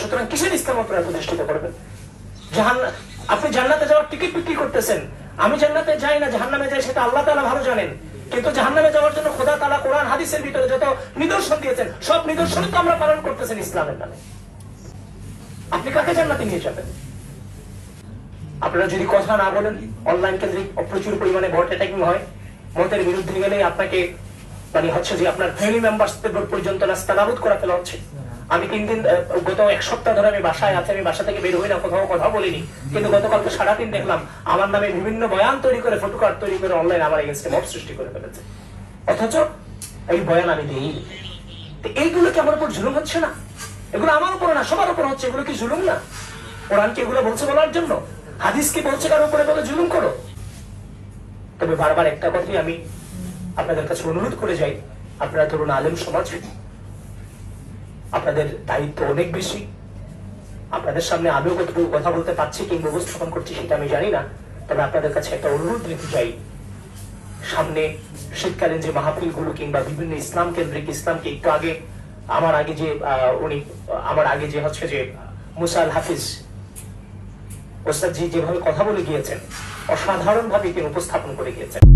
সুতরাং কিসের ইসলাম আপনারা প্রতিষ্ঠিত করবেন? জাহান আপনি জান্নাতে যাওয়ার টিকিট বিক্রি করতেছেন। আমি জান্নাতে যাই না যাই, সেটা আল্লাহ তাআলা ভালো জানেন। কিন্তু যাওয়ার জন্য খোদা তাআলা কোরআন, হাদিসের ভিতরে যত নিদর্শন দিয়েছেন, সব নিদর্শন তো আমরা পালন করতেছেন ইসলামের নামে। আপনি কাকে জান্নাতে নিয়ে যাবেন? আপনারা যদি কথা না বলেন অনলাইন কেন্দ্রিক প্রচুর পরিমাণে ভোট অ্যাটাকিং হয়। মতের বিরুদ্ধে গেলে আপনাকে মানে হচ্ছে যে আপনার ফ্যামিলি মেম্বার্স পর্যন্ত নাস্তানাবুদ করা ফেলা হচ্ছে। আমি তিন দিন গত এক সপ্তাহ ধরে আমি বাসায় আছি, আমি বাসা থেকে বের হই না, কোথাও কথা বলিনি। কিন্তু গতকালকে সারাদিন দেখলাম, আমার নামে বিভিন্ন বয়ান তৈরি করে, ফটো কার্ড তৈরি করে অনলাইন আমার এগেনস্টে মব সৃষ্টি করে ফেলেছে। অথচ এই বয়ান আমি দিই এইগুলো কি আমার উপর জুলুম হচ্ছে না? এগুলো আমার উপর না, সবার উপর হচ্ছে, এগুলো কি জুলুম না? কোরআন কি এগুলো বলছে বলার জন্য? হাদিস কি বলছে কারও উপরে বলে জুলুম করো? তবে বারবার একটা কথাই আমি আপনাদের কাছে অনুরোধ করে যাই। আপনারা ধরুন আলেম সমাজ আপনাদের দায়িত্ব অনেক বেশি। আপনাদের সামনে আমিও কতটুকু কথা বলতে পারছি কিংবা উপস্থাপন করছি সেটা আমি জানি না। তবে আপনাদের কাছে একটা অনুরোধ রেখে যাই। সামনে শীতকালীন যে মাহফিলগুলো কিংবা বিভিন্ন ইসলাম কেন্দ্রিক ইসলামকে একটু আগে, আমার আগে যে উনি, আমার আগে যে হচ্ছে যে মুসাল হাফিজ, ওস্তাদজি যেভাবে কথা বলে গিয়েছেন অসাধারণ ভাবে তিনি উপস্থাপন করে গিয়েছেন।